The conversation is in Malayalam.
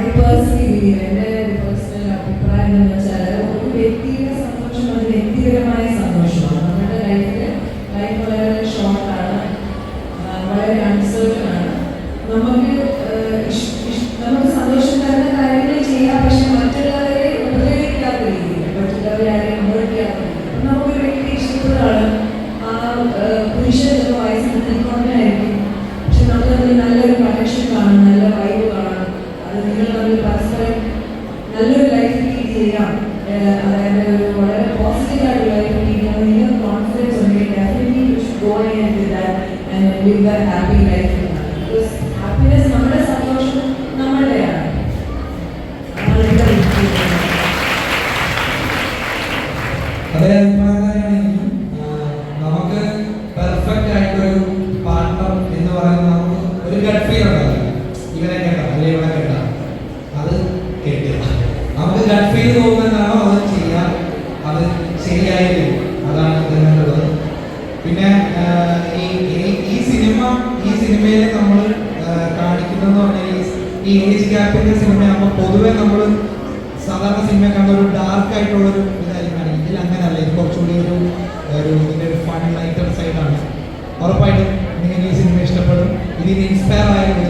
ഐ പേഴ്സണലി എന്റെ പേഴ്സണൽ അഭിപ്രായം എന്ന് വെച്ചാൽ ഒരു വ്യക്തിയുടെ സന്തോഷം അത് വ്യക്തിപരമായ സന്തോഷമാണ്. നമ്മുടെ ലൈഫിൽ ലൈഫ് വളരെ ഷോർട്ടാണ് വളരെ അൺസേർട്ടൺ ആണ്. നമുക്ക് അത് പരസ്പരം നല്ലൊരു ലൈഫ് ലീഡ് ചെയ്യാം അതായത് ഒരു വളരെ പോസിറ്റീവ് ലൈഫ് ലീഡ് കോൺഫിഡൻസ് ഉണ്ടെങ്കിൽ definitely you should and that and live the happy life because happiness നമ്മുടെ സന്തോഷം നമ്മളുടെയാണ്. അതേ അഭിപ്രായം നമുക്ക് പെർഫെക്റ്റ് ആയിട്ടൊരു പാർട്ട്ണർ എന്ന് പറയുന്നത് ഒരു ഗഡ് ഫീൽ ഉണ്ടല്ലോ. ഇവനെ കേട്ടില്ല നമുക്ക് ഗഡ് ഫീൽ തോന്നുന്നതാണോ അത് ചെയ്യാൻ അത് ശരിയായിരിക്കും. അതാണ് ഇതിനുള്ളത്. പിന്നെ ഈ ഈ- സിനിമ ഈ സിനിമയിൽ നമ്മൾ കാണിക്കുന്നതെന്ന് പറഞ്ഞാൽ ഈ- ഏജ് ഗ്യാപ്പിന്റെ സിനിമയാകുമ്പോൾ പൊതുവെ നമ്മൾ സാധാരണ സിനിമ കണ്ട ഒരു ഡാർക്ക് ആയിട്ടുള്ള ഒരു ഇതായിരിക്കും. ഇതിൽ അങ്ങനെയല്ല ഇത് കുറച്ചുകൂടി ഒരു ഒരു ഇതിന്റെ ഒരു ഫൺ ലൈറ്റർ സൈഡാണ് ഉറപ്പായിട്ടും നിങ്ങൾ ഈ സിനിമ ഇഷ്ടപ്പെടും. ഇതിന് ഇൻസ്പയർ ആയ ഒരു